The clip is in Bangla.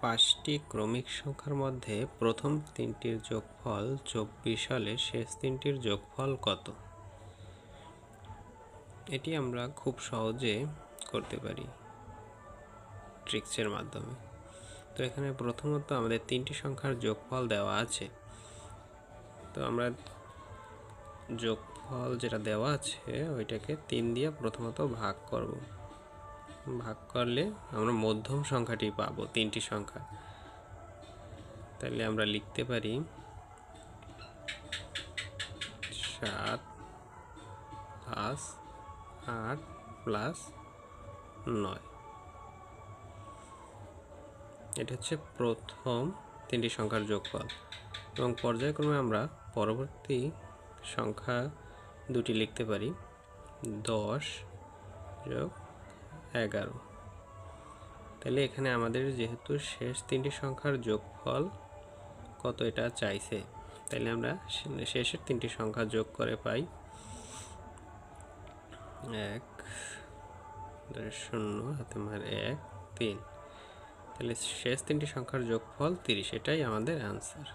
পাঁচটি ক্রমিক সংখ্যার মধ্যে প্রথম তিনটির যোগফল চব্বিশ হলে শেষ তিনটির যোগফল কত? এটি আমরা খুব সহজে করতে পারি ট্রিক্সের মাধ্যমে। তো এখানে প্রথমত আমাদের তিনটি সংখ্যার যোগফল দেওয়া আছে। তো আমরা যোগফল যেটা দেওয়া আছে, ওইটাকে তিন দিয়ে প্রথমত ভাগ করব। ভাগ করলে আমরা মধ্যম সংখ্যাটি পাবো, তিনটি সংখ্যা। তাহলে আমরা লিখতে পারি সাত প্লাস আট প্লাস নয়। এটা হচ্ছে প্রথম তিনটি সংখ্যার যোগফল। এবং পর্যায়ক্রমে আমরা পরবর্তী সংখ্যা দুটি লিখতে পারি, দশ যোগ এগারো। তাহলে এখানে আমাদের যেহেতু শেষ তিনটি সংখ্যার যোগফল কত এটা চাইছে, তাহলে আমরা শেষের তিনটি সংখ্যা যোগ করে পাই এক শূন্য হাতে মার এক তিন। তাহলে শেষ তিনটি সংখ্যার যোগফল তিরিশ, এটাই আমাদের অ্যান্সার